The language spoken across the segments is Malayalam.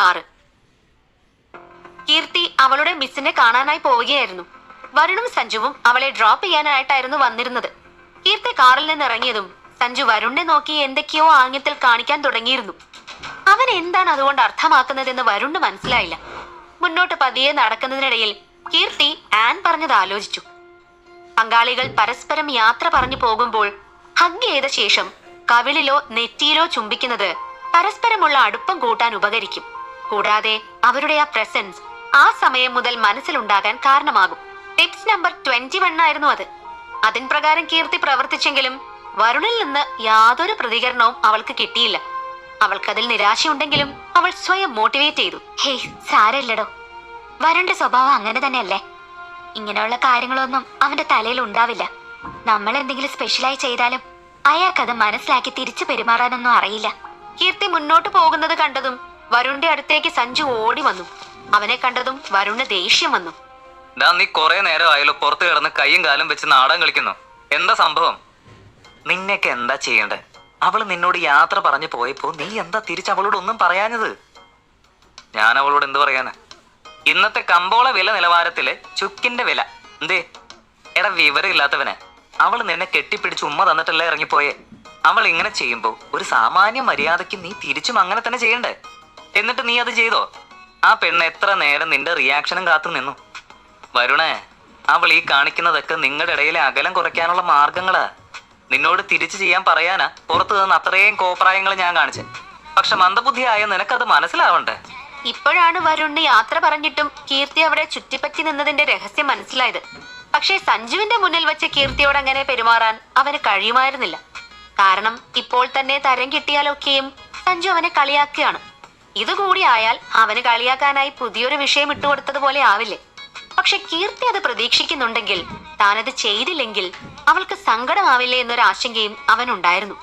ആറ്. കീർത്തി അവളുടെ മിസ്സിനെ കാണാനായി പോവുകയായിരുന്നു. വരുണും സഞ്ജുവും അവളെ ഡ്രോപ്പ് ചെയ്യാനായിട്ടായിരുന്നു വന്നിരുന്നത്. കീർത്തി കാറിൽ നിന്ന് ഇറങ്ങിയതും സഞ്ജു വരുണിനെ നോക്കി എന്തൊക്കെയോ ആംഗ്യത്തിൽ കാണിക്കാൻ തുടങ്ങിയിരുന്നു. അവൻ എന്താണ് അതുകൊണ്ട് അർത്ഥമാക്കുന്നതെന്ന് വരുണിന് മനസ്സിലായില്ല. മുന്നോട്ട് പതിയെ നടക്കുന്നതിനിടയിൽ കീർത്തി ആൻ പറഞ്ഞത് ആലോചിച്ചു. പങ്കാളികൾ പരസ്പരം യാത്ര പറഞ്ഞു പോകുമ്പോൾ ഹഗ് ചെയ്ത ശേഷം കവിളിലോ നെറ്റിയിലോ ചുംബിക്കുന്നത് പരസ്പരമുള്ള അടുപ്പം കൂട്ടാൻ ഉപകരിക്കും. കൂടാതെ അവരുടെ ആ പ്രസൻസ് ആ സമയം മുതൽ മനസ്സിലുണ്ടാകാൻ കാരണമാകും. ടിപ്സ് നമ്പർ ട്വന്റി വൺ ആയിരുന്നു അത്. അതിൻ പ്രകാരം കീർത്തി പ്രവർത്തിച്ചെങ്കിലും വരുണിൽ നിന്ന് യാതൊരു പ്രതികരണവും അവൾക്ക് കിട്ടിയില്ല. അവൾക്കതിൽ നിരാശയുണ്ടെങ്കിലും അവൾ സ്വയം മോട്ടിവേറ്റ് ചെയ്തു. ഹേയ് സാരല്ലടോ. വരുണിന്റെ സ്വഭാവം അങ്ങനെ തന്നെയല്ലേ? ഇങ്ങനെയുള്ള കാര്യങ്ങളൊന്നും അവന്റെ തലയിൽ ഉണ്ടാവില്ല. നമ്മൾ എന്തെങ്കിലും സ്പെഷ്യലായി ചെയ്താലും അയാൾക്കത് മനസ്സിലാക്കി തിരിച്ചു പെരുമാറാനൊന്നും അറിയില്ല. കീർത്തി മുന്നോട്ട് പോകുന്നത് കണ്ടതും വരുണിന്റെ അടുത്തേക്ക് സഞ്ജു ഓടി വന്നു. അവനെ കണ്ടതും വരുണ് ദേഷ്യം വന്നു. ഡാ നീ കുറെ നേരം ആയാലോ പുറത്ത് കിടന്ന് കൈയും കാലും വെച്ച് നാടകം കളിക്കുന്നു. എന്താ സംഭവം? നിന്നെയൊക്കെ എന്താ ചെയ്യണ്ടേ? അവൾ നിന്നോട് യാത്ര പറഞ്ഞു പോയപ്പോ നീ എന്താ തിരിച്ച് അവളോട് ഒന്നും പറയാഞ്ഞത്? ഞാൻ അവളോട് എന്ത് പറയാനാ? ഇന്നത്തെ കമ്പോള വില നിലവാരത്തിൽ ചുക്കിന്റെ വില. എന്തേ? എടാ വിവരമില്ലാത്തവനെ. അവൾ നിന്നെ കെട്ടിപ്പിടിച്ച് ഉമ്മ തന്നിട്ടല്ലേ ഇറങ്ങിപ്പോയേ. അവൾ ഇങ്ങനെ ചെയ്യുമ്പോ ഒരു സാമാന്യ മര്യാദയ്ക്ക് നീ തിരിച്ചും അങ്ങനെ തന്നെ ചെയ്യണ്ടേ? എന്നിട്ട് നീ അത് ചെയ്തോ? ആ പെണ്ണ് എത്ര നേരം നിന്റെ റിയാക്ഷനും കാത്തു നിന്നു. വരുണേ അവൾ ഈ കാണിക്കുന്നതൊക്കെ നിങ്ങളുടെ ഇടയിലെ അകലം കുറയ്ക്കാനുള്ള മാർഗങ്ങളാ നിന്നോട് തിരിച്ചു ചെയ്യാൻ പറയാനാ പുറത്തു നിന്ന് അത്രയും കോപ്രായങ്ങൾ ഞാൻ കാണിച്ചു. പക്ഷെ മന്ദബുദ്ധിയായ നിനക്കത് മനസ്സിലാവണ്ടേ? ഇപ്പോഴാണ് വരുൺ യാത്ര പറഞ്ഞിട്ടും കീർത്തി അവിടെ ചുറ്റിപ്പറ്റി നിന്നതിന്റെ രഹസ്യം മനസ്സിലായത്. പക്ഷേ സഞ്ജുവിന്റെ മുന്നിൽ വെച്ച് കീർത്തിയോട് അങ്ങനെ പെരുമാറാൻ അവന് കഴിയുമായിരുന്നില്ല. കാരണം ഇപ്പോൾ തന്നെ തരം കിട്ടിയാലൊക്കെയും സഞ്ജു അവനെ കളിയാക്കുകയാണ്. ഇതുകൂടി ആയാൽ അവന് കളിയാക്കാനായി പുതിയൊരു വിഷയം ഇട്ടുകൊടുത്തതുപോലെ ആവില്ലേ? പക്ഷെ കീർത്തി അത് പ്രതീക്ഷിക്കുന്നുണ്ടെങ്കിൽ താനത് ചെയ്തില്ലെങ്കിൽ അവൾക്ക് സങ്കടമാവില്ലേ എന്നൊരു ആശങ്കയും അവനുണ്ടായിരുന്നു.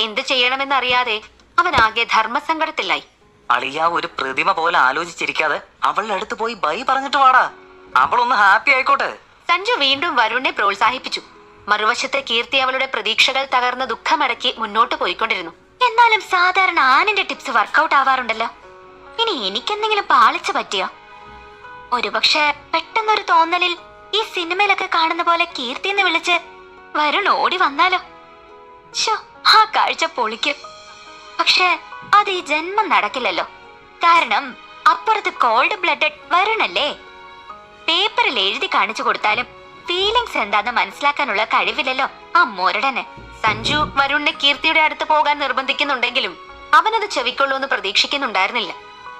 എന്ത് ചെയ്യണമെന്നറിയാതെ അവൻ ആകെ ധർമ്മസങ്കടത്തിലായി. അളിയ ഒരു പ്രതിമ പോലെ ആലോചിച്ചിരിക്കാതെ അവളുടെ അടുത്ത് പോയി ബൈ പറഞ്ഞിട്ട് വാടാ. അവളൊന്ന് ഹാപ്പി ആയിക്കോട്ടെ. സഞ്ജു വീണ്ടും വരുണിനെ പ്രോത്സാഹിപ്പിച്ചു. മറുവശത്തെ കീർത്തി അവളുടെ പ്രതീക്ഷകൾ തകർന്ന ദുഃഖമടക്കി മുന്നോട്ട് പോയിക്കൊണ്ടിരുന്നു. എന്നാലും സാധാരണ ആനന്റെ ടിപ്സ് വർക്കൗട്ട് ആവാറുണ്ടല്ലോ. ഇനി എനിക്കെന്തെങ്കിലും പാളിച്ചു പറ്റിയോ? ഒരുപക്ഷെ പെട്ടെന്നൊരു തോന്നലിൽ ഈ സിനിമയിലൊക്കെ കാണുന്ന പോലെ കീർത്തി എന്ന് വിളിച്ച് വരുൺ ഓടി വന്നാലോ? ആ കാഴ്ച പൊളിക്കും. പക്ഷേ അത് ഈ ജന്മം നടക്കില്ലല്ലോ. കാരണം അപ്പുറത്ത് കോൾഡ് ബ്ലഡഡ് വരുണല്ലേ? പേപ്പറിൽ എഴുതി കാണിച്ചു കൊടുത്താലും ഫീലിങ്സ് എന്താന്ന് മനസ്സിലാക്കാനുള്ള കഴിവില്ലല്ലോ ആ മുരടന്. സഞ്ജു വരുണിനെ കീർത്തിയുടെ അടുത്ത് പോകാൻ നിർബന്ധിക്കുന്നുണ്ടെങ്കിലും അവനത് ചെവിക്കൊള്ളൂന്ന് പ്രതീക്ഷിക്കുന്നുണ്ടായിരുന്നില്ല.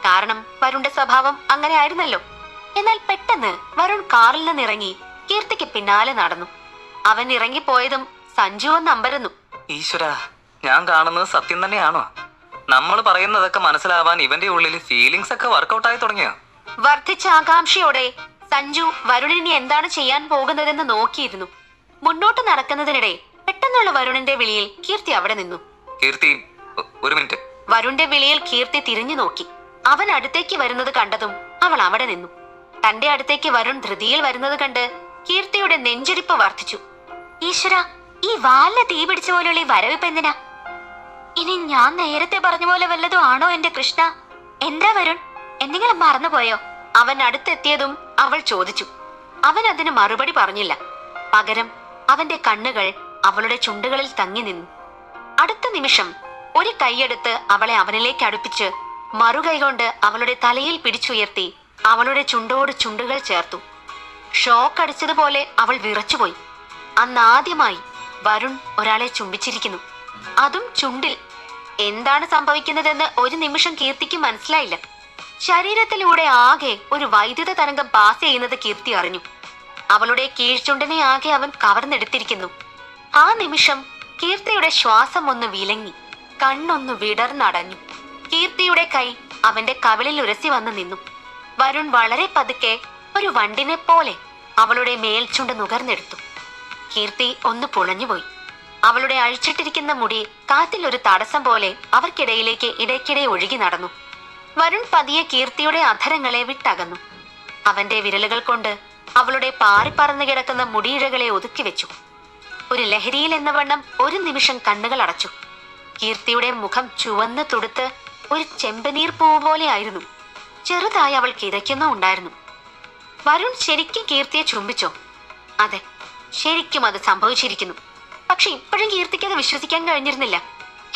കാരണം വരുണിന്റെ സ്വഭാവം അങ്ങനെ ആയിരുന്നല്ലോ. എന്നാൽ പെട്ടെന്ന് വരുൺ കാറിൽ നിന്ന് ഇറങ്ങി കീർത്തിക്ക് പിന്നാലെ നടന്നു. അവൻ ഇറങ്ങിപ്പോയതും സഞ്ജു ഒന്ന് അമ്പരന്നു. ഈശ്വര ഞാൻ കാണുന്നത് സത്യം തന്നെയാണോ? നമ്മൾ പറയുന്നതൊക്കെ മനസ്സിലാവാൻ ഇവന്റെ ഉള്ളിൽ ഫീലിംഗ്സ് ഒക്കെ വർക്കൗട്ടായി തുടങ്ങിയോ? വർദ്ധിച്ച ആകാംക്ഷയോടെ സഞ്ജു വരുണിനി എന്താണ് ചെയ്യാൻ പോകുന്നതെന്ന് നോക്കിയിരുന്നു. മുന്നോട്ട് നടക്കുന്നതിനിടെ പെട്ടെന്നുള്ള വരുണിന്റെ വിളിയിൽ കീർത്തി അവിടെ നിന്നു. കീർത്തി ഒരു മിനിറ്റ്. വരുണിന്റെ വിളിയിൽ കീർത്തി തിരിഞ്ഞു നോക്കി. അവൻ അടുത്തേക്ക് വരുന്നത് കണ്ടതും അവൾ അവിടെ നിന്നു. തന്റെ അടുത്തേക്ക് വരുൺ ധൃതിയിൽ വരുന്നത് കണ്ട് കീർത്തിയുടെ നെഞ്ചിടിപ്പ് വർദ്ധിച്ചു. ഈശ്വര ഈ വാലിന് തീ പിടിച്ച പോലെയുള്ള ഈ വരവിപ്പ് എന്തിനാ? ഇനി ഞാൻ നേരത്തെ പറഞ്ഞ പോലെ വല്ലതും ആണോ എന്റെ കൃഷ്ണ? എന്താ വരുൺ? എന്തെങ്കിലും മറന്നുപോയോ? അവൻ അടുത്തെത്തിയതും അവൾ ചോദിച്ചു. അവൻ അതിന് മറുപടി പറഞ്ഞില്ല. പകരം അവന്റെ കണ്ണുകൾ അവളുടെ ചുണ്ടുകളിൽ തങ്ങി നിന്നു. അടുത്ത നിമിഷം ഒരു കൈയെടുത്ത് അവളെ അവനിലേക്ക് അടുപ്പിച്ച് മറുകൈകൊണ്ട് അവളുടെ തലയിൽ പിടിച്ചുയർത്തി അവളുടെ ചുണ്ടോട് ചുണ്ടുകൾ ചേർത്തു. ഷോക്ക് അടിച്ചതുപോലെ അവൾ വിറച്ചുപോയി. അന്ന് ആദ്യമായി വരുൺ ഒരാളെ ചുംബിച്ചിരിക്കുന്നു. അതും ചുണ്ടിൽ. എന്താണ് സംഭവിക്കുന്നതെന്ന് ഒരു നിമിഷം കീർത്തിക്ക് മനസ്സിലായില്ല. ശരീരത്തിലൂടെ ആകെ ഒരു വൈദ്യുത തരംഗം പാസ് ചെയ്യുന്നത് കീർത്തി അറിഞ്ഞു. അവളുടെ കീഴ്ചുണ്ടിനെ ആകെ അവൻ കവർന്നെടുത്തിരിക്കുന്നു. ആ നിമിഷം കീർത്തിയുടെ ശ്വാസം ഒന്ന് വിലങ്ങി. കണ്ണൊന്ന് വിടർന്നടഞ്ഞു. കീർത്തിയുടെ കൈ അവന്റെ കവിളിൽ ഉരസി വന്ന് നിന്നു. വരുൺ വളരെ പതുക്കെ ഒരു വണ്ടിനെ പോലെ അവളുടെ മേൽച്ചുണ്ട് നുകർന്നെടുത്തു. കീർത്തി ഒന്ന് പുളഞ്ഞുപോയി അവളുടെ അഴിച്ചിട്ടിരിക്കുന്ന മുടി കാറ്റിൽ ഒരു തടസ്സം പോലെ അവർക്കിടയിലേക്ക് ഇടയ്ക്കിടെ ഒഴുകി നടന്നു. വരുൺ പതിയെ കീർത്തിയുടെ അധരങ്ങളെ വിട്ടകന്നു. അവന്റെ വിരലുകൾ കൊണ്ട് അവളുടെ പാറിപ്പറന്നു കിടക്കുന്ന മുടിയിഴകളെ ഒതുക്കി വെച്ചു. ഒരു ലഹരിയിൽ എന്ന വണ്ണം ഒരു നിമിഷം കണ്ണുകൾ അടച്ചു. കീർത്തിയുടെ മുഖം ചുവന്ന് തുടുത്ത് ഒരു ചെമ്പനീർ പൂവ് പോലെയായിരുന്നു ചെറുതായി അവൾ കിതയ്ക്കുന്നുണ്ടായിരുന്നു വരുൺ ശരിക്കും കീർത്തിയെ ചുംബിച്ചോ? അതെ ശരിക്കും അത് സംഭവിച്ചിരിക്കുന്നു. പക്ഷെ ഇപ്പോഴും കീർത്തിക്ക് അത് വിശ്വസിക്കാൻ കഴിഞ്ഞിരുന്നില്ല.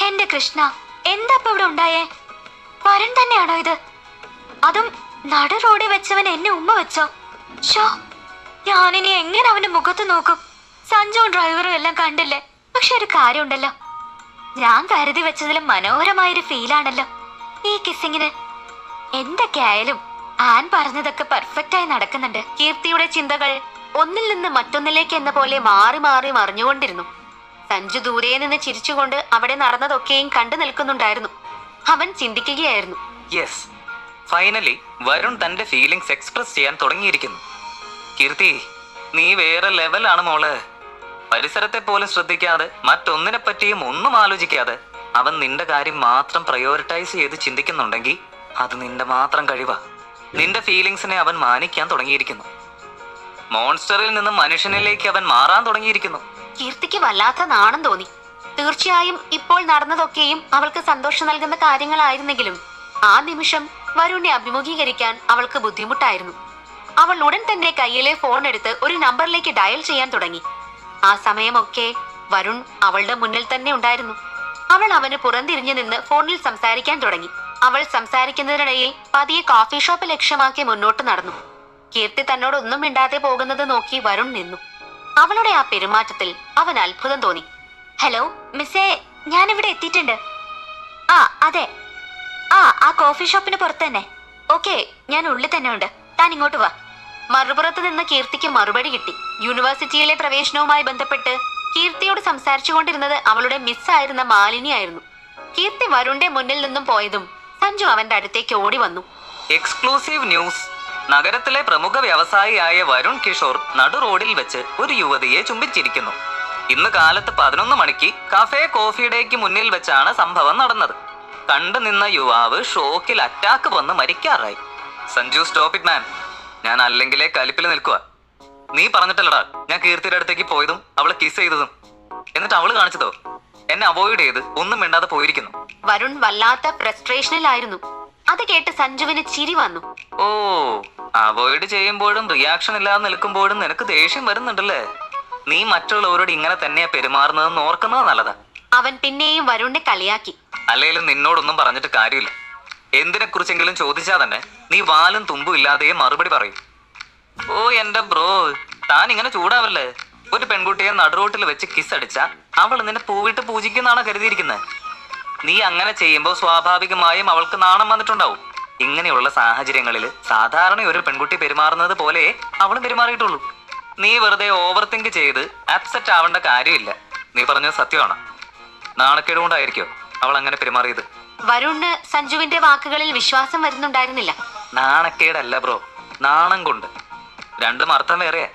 എന്റെ കൃഷ്ണ എന്താ ഇപ്പൊ ഇവിടെ ഉണ്ടായേ? വരുൺ തന്നെയാണോ ഇത്? അതും നട റോഡിൽ വെച്ചവൻ എന്നെ ഉമ്മ വെച്ചോ? ഞാനിനി എങ്ങനെ അവന്റെ മുഖത്ത് നോക്കും? സഞ്ജുവും ഡ്രൈവറും എല്ലാം കണ്ടില്ലേ? പക്ഷെ ഒരു കാര്യമുണ്ടല്ലോ. ഞാൻ കരുതി വെച്ചതിലും മനോഹരമായൊരു ഫീലാണല്ലോ ഈ കിസ്സിങ്ങിന് എന്തൊക്കെ ആയാലും ആൻ പറഞ്ഞതൊക്കെ പെർഫെക്റ്റ് ആയി നടക്കുന്നുണ്ട്. കീർത്തിയുടെ ചിന്തകൾ ഒന്നിൽ നിന്ന് മറ്റൊന്നിലേക്ക് എന്ന പോലെ മാറി മാറി മറിഞ്ഞുകൊണ്ടിരുന്നു. സഞ്ജു ദൂരെ നിന്ന് ചിരിച്ചുകൊണ്ട് അവിടെ നടന്നതൊക്കെയും കണ്ടു നിൽക്കുന്നുണ്ടായിരുന്നു. അവൻ ചിന്തിക്കുകയായിരുന്നു. യെസ് ഫൈനലി വരുൺ തന്റെ ഫീലിംഗ്സ് എക്സ്പ്രസ് ചെയ്യാൻ തുടങ്ങിയിരിക്കുന്നു. കീർത്തി നീ വേറെ ലെവലാണ് മോൾ. പരിസരത്തെ പോലും ശ്രദ്ധിക്കാതെ മറ്റൊന്നിനെ പറ്റിയും ഒന്നും ആലോചിക്കാതെ അവൻ നിന്റെ കാര്യം മാത്രം പ്രയോറിറ്റൈസ് ചെയ്ത് ചിന്തിക്കുന്നുണ്ടെങ്കിൽ അത് നിന്റെ മാത്രം കഴിവാ. നിന്റെ ഫീലിങ്സിനെ അവൻ മാനിക്കാൻ തുടങ്ങിയിരിക്കുന്നു. മോൺസ്റ്ററിൽ നിന്ന് മനുഷ്യനിലേക്ക് അവൻ മാറാൻ തുടങ്ങിയിരിക്കുന്നു. കീർത്തിക്ക് വല്ലാത്ത നാണം തോന്നി. തീർച്ചയായും ഇപ്പോൾ നടന്നതൊക്കെയും അവൾക്ക് സന്തോഷം നൽകുന്ന കാര്യങ്ങളായിരുന്നെങ്കിലും ആ നിമിഷം വരുണിനെ അഭിമുഖീകരിക്കാൻ അവൾക്ക് ബുദ്ധിമുട്ടായിരുന്നു. അവൾ ഉടൻ തന്നെ കയ്യിലെ ഫോൺ എടുത്ത് ഒരു നമ്പറിലേക്ക് ഡയൽ ചെയ്യാൻ തുടങ്ങി. ആ സമയമൊക്കെ വരുൺ അവളുടെ മുന്നിൽ തന്നെ ഉണ്ടായിരുന്നു. അവൾ അവന് പുറന്തിരിഞ്ഞു നിന്ന് ഫോണിൽ സംസാരിക്കാൻ തുടങ്ങി. അവൾ സംസാരിക്കുന്നതിനിടയിൽ പതിയെ കോഫി ഷോപ്പ് ലക്ഷ്യമാക്കി മുന്നോട്ട് നടന്നു. കീർത്തി തന്നോട് ഒന്നും മിണ്ടാതെ പോകുന്നത് നോക്കി വരുൺ നിന്നു. അവളുടെ ആ പെരുമാറ്റത്തിൽ അവൻ അത്ഭുതം തോന്നി. ഹലോ മിസ്സേ ഞാൻ ഇവിടെ എത്തിയിട്ടുണ്ട്. ആ അതെ. ആ ആ കോഫി ഷോപ്പിന് പുറത്ത് തന്നെ. ഓക്കെ ഞാൻ ഉള്ളിൽ തന്നെ ഉണ്ട് താൻ ഇങ്ങോട്ട് വാ. മറുപുറത്ത് നിന്ന് കീർത്തിക്ക് മറുപടി കിട്ടി. യൂണിവേഴ്സിറ്റിയിലെ പ്രവേശനവുമായി ബന്ധപ്പെട്ട് കീർത്തിയോട് സംസാരിച്ചുകൊണ്ടിരുന്നത് അവളുടെ മിസ്സായിരുന്ന മാലിനിയായിരുന്നു. കീർത്തി വരുണിന്റെ മുന്നിൽ നിന്നും പോയതും സഞ്ജു അവന്റെ അടുത്തേക്ക് ഓടി വന്നു. Exclusive news. നഗരത്തിലെ പ്രമുഖ വ്യവസായിയായ വരുൺ കിഷോർ നടു റോഡിൽ വെച്ച് ഒരു യുവതിയെ ചുംബിച്ചിരിക്കുന്നു. ഇന്ന് കാലത്ത് പതിനൊന്ന് മണിക്ക് കഫേ കോഫി ഡേക്ക് മുന്നിൽ വെച്ചാണ് സംഭവം നടന്നത്. കണ്ടു നിന്ന യുവാവ് ഷോക്കിൽ അറ്റാക്ക് വന്ന് മരിക്കാറായി. സഞ്ജു സ്റ്റോപ്പ് ഇറ്റ് മാൻ ഞാൻ അല്ലെങ്കിലേ കലിപ്പിൽ നിൽക്കുക നീ പറഞ്ഞിട്ടല്ലടാ ഞാൻ കീർത്തിയുടെ അടുത്തേക്ക് പോയതും അവളെ കിസ് ചെയ്തതും. എന്നിട്ട് അവൾ കാണിച്ചതോ? എന്നെ അവോയ്ഡ് ചെയ്ത് ഒന്നും മിണ്ടാതെ പോയിരിക്കുന്നു. വരുൺ വല്ലാത്ത ഫ്രസ്ട്രേഷനിലായിരുന്നു അത് കേട്ട് സഞ്ജുവിന് ചിരി വന്നു. ഓ അവോയ്ഡ് ചെയ്യുമ്പോഴും റിയാക്ഷൻ ഇല്ലാതെ നിൽക്കുമ്പോഴും നിനക്ക് ദേഷ്യം വരുന്നുണ്ടല്ലേ? നീ മറ്റുള്ളവരോട് ഇങ്ങനെ തന്നെയാ പെരുമാറുന്നതെന്ന് ഓർക്കുന്നത് നല്ലതാ. അവൻ പിന്നെയും വരുണിനെ കളിയാക്കി. അല്ലെങ്കിലും നിന്നോടൊന്നും പറഞ്ഞിട്ട് കാര്യമില്ല. എന്തിനെ കുറിച്ചെങ്കിലും ചോദിച്ചാൽ തന്നെ നീ വാലും തുമ്പും ഇല്ലാതെ മറുപടി പറയും. ഓ എന്റെ ബ്രോ താൻ ഇങ്ങനെ ചൂടാവല്ലേ? ഒരു പെൺകുട്ടിയെ നടുറോട്ടിൽ വെച്ച് കിസ് അടിച്ച അവൾ നിന്നെ പൂവിട്ട് പൂജിക്കുന്നാണോ കരുതിയിരിക്കുന്നത് നീ അങ്ങനെ ചെയ്യുമ്പോൾ സ്വാഭാവികമായും അവൾക്ക് നാണം വന്നിട്ടുണ്ടാവും. ഇങ്ങനെയുള്ള സാഹചര്യങ്ങളിൽ സാധാരണ ഒരു പെൺകുട്ടി പെരുമാറുന്നത് പോലെ അവളും പെരുമാറിയിട്ടുള്ളൂ. നീ വെറുതെ ഓവർ തിങ്ക് ചെയ്ത് അപ്സെറ്റ് ആവേണ്ട കാര്യമില്ല. നീ പറഞ്ഞത് സത്യമാണ്. നാണക്കേട് കൊണ്ടായിരിക്കോ അവൾ അങ്ങനെ പെരുമാറിയത്. വരുണിന് സഞ്ജുവിന്റെ വാക്കുകളിൽ വിശ്വാസം വരുന്നുണ്ടായിരുന്നില്ല. നാണക്കേടല്ല ബ്രോ. നാണം കൊണ്ട്. രണ്ടും അർത്ഥം വേറെ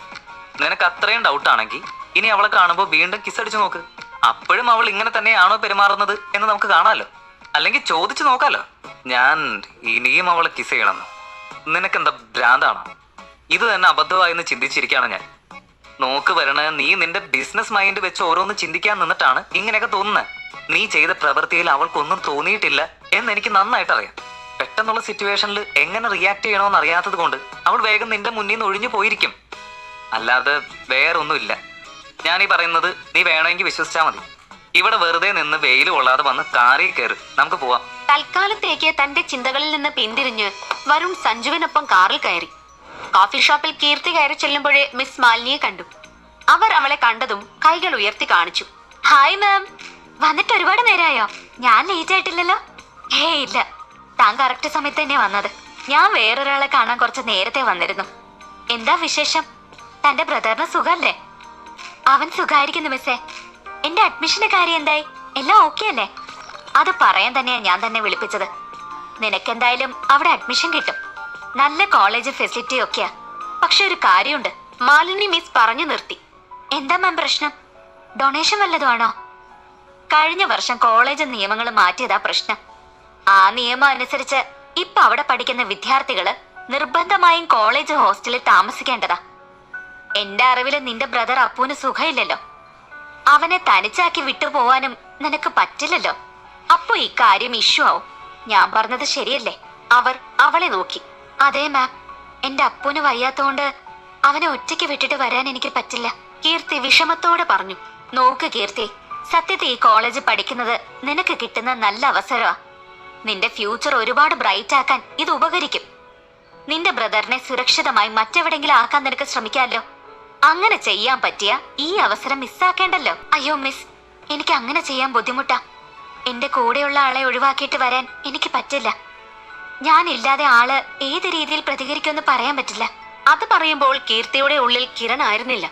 നിനക്ക് അത്രയും ഡൗട്ട് ആണെങ്കിൽ ഇനി അവളെ കാണുമ്പോൾ വീണ്ടും കിസ് അടിച്ചു നോക്ക്. അപ്പോഴും അവൾ ഇങ്ങനെ തന്നെയാണോ പെരുമാറുന്നത് എന്ന് നമുക്ക് കാണാമല്ലോ അല്ലെങ്കിൽ ചോദിച്ചു നോക്കാലോ. ഞാൻ ഇനിയും അവളെ കിസ് ചെയ്യണമെന്ന്. നിനക്കെന്താ ഭ്രാന്താണോ? ഇത് തന്നെ അബദ്ധമായെന്ന് ചിന്തിച്ചിരിക്കാണോ ഞാൻ. നോക്ക് വരണ നീ നിന്റെ ബിസിനസ് മൈൻഡ് വെച്ച് ഓരോന്ന് ചിന്തിക്കാൻ നിന്നിട്ടാണ് ഇങ്ങനെയൊക്കെ തോന്നുന്നത് നീ ചെയ്ത പ്രവൃത്തിയിൽ അവൾക്കൊന്നും തോന്നിയിട്ടില്ല എന്ന് എനിക്ക് നന്നായിട്ട് അറിയാം പെട്ടെന്നുള്ള സിറ്റുവേഷനിൽ എങ്ങനെ റിയാക്ട് ചെയ്യണമെന്ന് അറിയാത്തത് കൊണ്ട് അവൾ വേഗം നിന്റെ മുന്നിൽ നിന്ന് ഒഴിഞ്ഞു പോയിരിക്കും. അല്ലാതെ വേറൊന്നുമില്ല. ഞാൻ ഈ പറയുന്നത് നീ വേണമെങ്കിൽ വിശ്വസിച്ചാൽ മതി. ഇവിടെ വെറുതെ നിന്ന് വെയിൽ കൊള്ളാതെ വന്ന് കാറി കയറി. നമുക്ക് പോവാം. തൽക്കാലത്തേക്ക് തന്റെ ചിന്തകളിൽ നിന്ന് പിന്തിരിഞ്ഞ് വരുൺ സഞ്ജുവിനൊപ്പം കാറിൽ കയറി. കോഫി ഷോപ്പിൽ കീർത്തി കയറി ചെല്ലുമ്പോഴേ മിസ് മാലിനിയെ കണ്ടു. അവർ അവളെ കണ്ടതും കൈകൾ ഉയർത്തി കാണിച്ചു. ഹായ് മാം വന്നിട്ട് ഒരുപാട് നേരമായോ ഞാൻ ലേറ്റ് ആയിട്ടില്ലല്ലോ. ഏ ഇല്ല. താൻ കറക്റ്റ് സമയത്ത് തന്നെ വന്നത്. ഞാൻ വേറൊരാളെ കാണാൻ കുറച്ച് നേരത്തെ വന്നിരുന്നു. എന്താ വിശേഷം? തന്റെ ബ്രദറിന് സുഖല്ലേ? അവൻ സുഖായിരിക്കുന്നു മിസ്സേ എന്റെ അഡ്മിഷന്റെ കാര്യം എന്തായി? എല്ലാം ഓക്കെ അല്ലേ? അത് പറയാൻ തന്നെയാ ഞാൻ തന്നെ വിളിപ്പിച്ചത്. നിനക്കെന്തായാലും അവിടെ അഡ്മിഷൻ കിട്ടും. നല്ല കോളേജ് ഫെസിലിറ്റി ഒക്കെയാ. പക്ഷെ ഒരു കാര്യമുണ്ട്. മാലിനി മിസ് പറഞ്ഞു നിർത്തി. എന്താ മാം പ്രശ്നം? ഡൊണേഷൻ വല്ലതും ആണോ? കഴിഞ്ഞ വർഷം കോളേജ് നിയമങ്ങൾ മാറ്റിയതാ പ്രശ്നം. ആ നിയമം അനുസരിച്ച് ഇപ്പൊ അവിടെ പഠിക്കുന്ന വിദ്യാർത്ഥികൾ നിർബന്ധമായും കോളേജ് ഹോസ്റ്റലിൽ താമസിക്കേണ്ടതാ. എന്റെ അറിവിൽ നിന്റെ ബ്രദർ അപ്പുവിന് സുഖമില്ലല്ലോ അവനെ തനിച്ചാക്കി വിട്ടു പോവാനും നിനക്ക് പറ്റില്ലല്ലോ. അപ്പൊ ഇക്കാര്യം ഇഷ്യൂ ആവും. ഞാൻ പറഞ്ഞത് ശരിയല്ലേ? അവർ അവളെ നോക്കി. അതെ മാം എന്റെ അപ്പുവിന് വയ്യാത്തോണ്ട് അവനെ ഒറ്റയ്ക്ക് വിട്ടിട്ട് വരാൻ എനിക്ക് പറ്റില്ല. കീർത്തി വിഷമത്തോടെ പറഞ്ഞു. നോക്ക് കീർത്തി സത്യത്തിൽ ഈ കോളേജ് പഠിക്കുന്നത് നിനക്ക് കിട്ടുന്ന നല്ല അവസരമാ നിന്റെ ഫ്യൂച്ചർ ഒരുപാട് ബ്രൈറ്റ് ആക്കാൻ ഇത് ഉപകരിക്കും. നിന്റെ ബ്രദറിനെ സുരക്ഷിതമായി മറ്റെവിടെങ്കിലും ആക്കാൻ നിനക്ക് ശ്രമിക്കാമല്ലോ. അങ്ങനെ ചെയ്യാൻ പറ്റിയ ഈ അവസരം മിസ്സാക്കേണ്ടല്ലോ. അയ്യോ മിസ് എനിക്ക് അങ്ങനെ ചെയ്യാൻ ബുദ്ധിമുട്ടാ. എന്റെ കൂടെയുള്ള ആളെ ഒഴിവാക്കിയിട്ട് വരാൻ എനിക്ക് പറ്റില്ല. ഞാൻ ഇല്ലാതെ ആൾ ഏത് രീതിയിൽ പ്രതികരിക്കുമെന്ന് പറയാൻ പറ്റില്ല. അത് പറയുമ്പോൾ കീർത്തിയുടെ ഉള്ളിൽ കിരൺ ആയിരുന്നില്ല.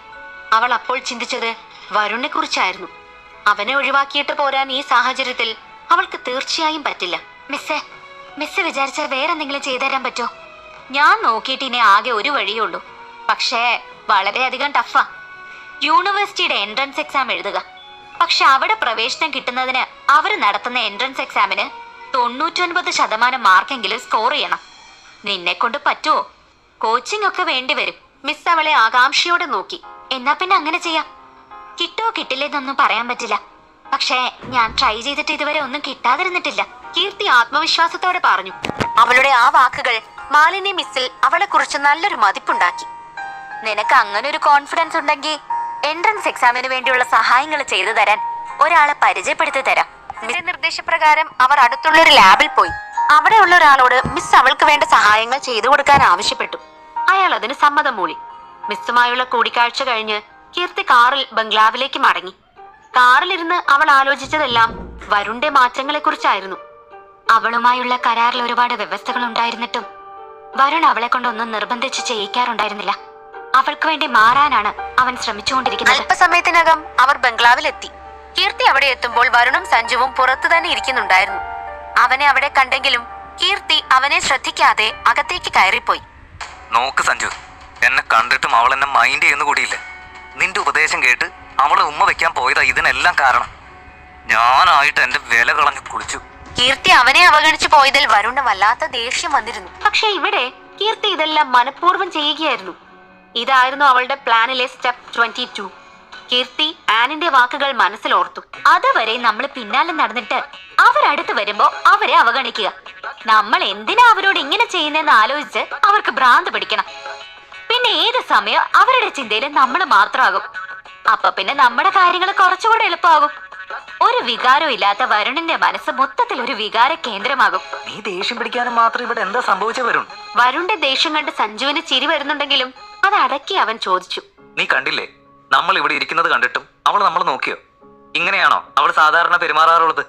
അവൾ അപ്പോൾ ചിന്തിച്ചത് വരുണിനെ കുറിച്ചായിരുന്നു അവനെ ഒഴിവാക്കിയിട്ട് പോരാൻ ഈ സാഹചര്യത്തിൽ അവൾക്ക് തീർച്ചയായും പറ്റില്ല. മിസ്സേ മിസ് വിചാരിച്ചാൽ വേറെന്തെങ്കിലും ചെയ്തു തരാൻ പറ്റോ? ഞാൻ നോക്കിയിട്ട് ഇനി ആകെ ഒരു വഴിയേ ഉള്ളൂ. പക്ഷേ വളരെയധികം ടഫാ. യൂണിവേഴ്സിറ്റിയുടെ എൻട്രൻസ് എക്സാം എഴുതുക. പക്ഷെ അവിടെ പ്രവേശനം കിട്ടുന്നതിന് അവർ നടത്തുന്ന എൻട്രൻസ് എക്സാമിന് തൊണ്ണൂറ്റൊൻപത് ശതമാനം മാർക്കെങ്കിലും സ്കോർ ചെയ്യണം. നിന്നെ കൊണ്ട് പറ്റുമോ കോച്ചിങ് ഒക്കെ വേണ്ടി വരും. മിസ് അവളെ ആകാംക്ഷയോടെ നോക്കി. എന്നാ പിന്നെ അങ്ങനെ ചെയ്യാം. കിട്ടോ കിട്ടില്ലെന്നൊന്നും പറയാൻ പറ്റില്ല. പക്ഷേ ഞാൻ ട്രൈ ചെയ്തിട്ട് ഇതുവരെ ഒന്നും കിട്ടാതിരുന്നിട്ടില്ല. കീർത്തി ആത്മവിശ്വാസത്തോടെ പറഞ്ഞു. അവളുടെ ആ വാക്കുകൾ മാലിനി മിസ്സിൽ അവളെ കുറിച്ച് നല്ലൊരു മതിപ്പുണ്ടാക്കി. നിനക്ക് അങ്ങനെ ഒരു കോൺഫിഡൻസ് ഉണ്ടെങ്കിൽ എൻട്രൻസ് എക്സാമിന് വേണ്ടിയുള്ള സഹായങ്ങൾ ചെയ്തു തരാൻ ഒരാളെ പരിചയപ്പെടുത്തി തരാം. മിസ് നിർദ്ദേശപ്രകാരം അവർ അടുത്തുള്ള ഒരു ലാബിൽ പോയി. അവിടെയുള്ള ഒരാളോട് മിസ് അവൾക്ക് വേണ്ട സഹായങ്ങൾ ചെയ്തു കൊടുക്കാൻ ആവശ്യപ്പെട്ടു. അയാൾ അതിന് സമ്മതം മൂളി. മിസ്സുമായുള്ള കൂടിക്കാഴ്ച കഴിഞ്ഞ് കീർത്തി കാറിൽ ബംഗ്ലാവിലേക്ക് മടങ്ങി. കാറിലിരുന്ന് അവൾ ആലോചിച്ചതെല്ലാം വരുണിന്റെ മാറ്റങ്ങളെ കുറിച്ചായിരുന്നു അവളുമായുള്ള കരാറിൽ ഒരുപാട് വ്യവസ്ഥകൾ ഉണ്ടായിരുന്നിട്ടും വരുൺ അവളെ കൊണ്ടൊന്നും നിർബന്ധിച്ച് ചെയ്യിക്കാറുണ്ടായിരുന്നില്ല. അവൾക്ക് വേണ്ടി മാറാനാണ് അവൻ ശ്രമിച്ചുകൊണ്ടിരിക്കുന്നത്. അല്പസമയത്തിനകം അവർ ബംഗ്ലാവിലെത്തി. കീർത്തി അവിടെ എത്തുമ്പോൾ വരുണും സഞ്ജുവും പുറത്തു തന്നെ ഇരിക്കുന്നുണ്ടായിരുന്നു. അവനെ അവിടെ കണ്ടെങ്കിലും കീർത്തി അവനെ ശ്രദ്ധിക്കാതെ അകത്തേക്ക് കയറിപ്പോയി. നോക്ക് സഞ്ജു എന്നെ കണ്ടിട്ടും അവൾ എന്നെ മൈൻഡ് ചെയ്യുന്ന കൂടിയില്ല. നിന്റെ ഉപദേശം കേട്ട് അവളെ ഉമ്മ വെക്കാൻ പോയതാ ഇതിനെല്ലാം കാരണം. ഞാനായിട്ട് എന്റെ വില കളഞ്ഞു കുളിച്ചു. കീർത്തി അവനെ അവഗണിച്ചു പോയതിൽ വരുണ് വല്ലാത്ത ദേഷ്യം വന്നിരുന്നു. പക്ഷെ ഇവിടെ കീർത്തി ഇതെല്ലാം മനഃപൂർവം ചെയ്യുകയായിരുന്നു. ഇതായിരുന്നു അവളുടെ പ്ലാനിലെ സ്റ്റെപ്പ് ട്വന്റി ടു. കീർത്തി ആനിന്റെ വാക്കുകൾ മനസ്സിലോർത്തു. അതുവരെ നമ്മൾ പിന്നാലെ നടന്നിട്ട് അവരടുത്ത് വരുമ്പോ അവരെ അവഗണിക്കുക. നമ്മൾ എന്തിനാ അവരോട് ഇങ്ങനെ ചെയ്യുന്നതെന്ന് ആലോചിച്ച് അവർക്ക് ഭ്രാന്ത് പിടിക്കണം. പിന്നെ ഏത് സമയം അവരുടെ ചിന്തയിൽ നമ്മൾ മാത്രമാകും. അപ്പൊ പിന്നെ നമ്മുടെ കാര്യങ്ങൾ കുറച്ചുകൂടെ എളുപ്പമാകും. ഒരു വികാരം ഇല്ലാത്ത വരുണിന്റെ മനസ്സ് മൊത്തത്തിൽ ഒരു വികാര കേന്ദ്രമാകും. നീ ദേഷ്യം പിടിക്കാനും മാത്രം ഇവിടെ എന്താ സംഭവിച്ച വരുൺ? വരുണിന്റെ ദേഷ്യം കണ്ട് സഞ്ജുവിന് ചിരി വരുന്നുണ്ടെങ്കിലും അത് അടക്കി അവൻ ചോദിച്ചു. നീ കണ്ടില്ലേ? നമ്മൾ ഇവിടെ ഇരിക്കുന്നത് കണ്ടിട്ടും അവൾ നമ്മൾ നോക്കിയോ? ഇങ്ങനെയാണോ അവൾ സാധാരണ പെരുമാറാറുള്ളത്?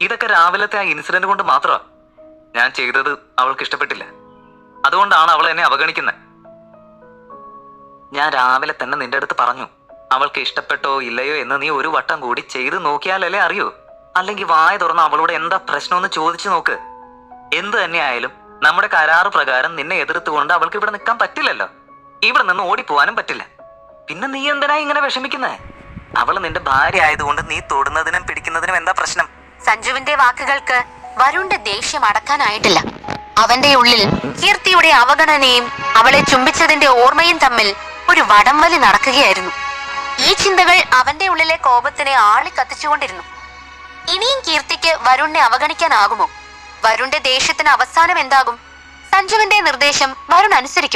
ഇതൊക്കെ രാവിലത്തെ ആ ഇൻസിഡന്റ് കൊണ്ട് മാത്രമാ. ഞാൻ ചെയ്തത് അവൾക്ക് ഇഷ്ടപ്പെട്ടില്ല. അതുകൊണ്ടാണ് അവൾ എന്നെ അവഗണിക്കുന്നത്. ഞാൻ രാവിലെ തന്നെ നിന്റെ അടുത്ത് പറഞ്ഞു അവൾക്ക് ഇഷ്ടപ്പെട്ടോ ഇല്ലയോ എന്ന് നീ ഒരു വട്ടം കൂടി ചെയ്ത് നോക്കിയാലല്ലേ അറിയൂ. അല്ലെങ്കിൽ വായ തുറന്ന് അവളോട് എന്താ പ്രശ്നമെന്ന് ചോദിച്ചു നോക്ക്. എന്ത് തന്നെയായാലും നമ്മുടെ കരാറ് പ്രകാരം നിന്നെ എതിർത്തുകൊണ്ട് അവൾക്ക് ഇവിടെ നിൽക്കാൻ പറ്റില്ലല്ലോ. ഇവിടെ നിന്ന് ഓടിപ്പോവാനും പറ്റില്ല. പിന്നെ നീ എന്തിനാ ഇങ്ങനെ വിഷമിക്കുന്നേ? അവൾ നിന്റെ ഭാര്യ ആയതുകൊണ്ട് നീ തൊടുന്നതിനും പിടിക്കുന്നതിനും എന്താ പ്രശ്നം? സഞ്ജുവിന്റെ വാക്കുകൾക്ക് വരുണിന്റെ ദേഷ്യം അടക്കാനായിട്ടില്ല. അവന്റെ ഉള്ളിൽ കീർത്തിയുടെ അവഗണനയും അവളെ ചുംബിച്ചതിന്റെ ഓർമ്മയും തമ്മിൽ ഒരു വടംവലി നടക്കുകയായിരുന്നു. ഈ ചിന്തകൾ അവന്റെ ഉള്ളിലെ കോപത്തിനെ ആളി കത്തിച്ചുകൊണ്ടിരുന്നു. ഇനിയും കീർത്തിക്ക് വരുണിനെ അവഗണിക്കാനാകുമോ? വരുണിന്റെ ദേഷ്യത്തിന് അവസാനം എന്താകും? സഞ്ജുവിന്റെ നിർദ്ദേശം വരുൺ അനുസരിക്കും.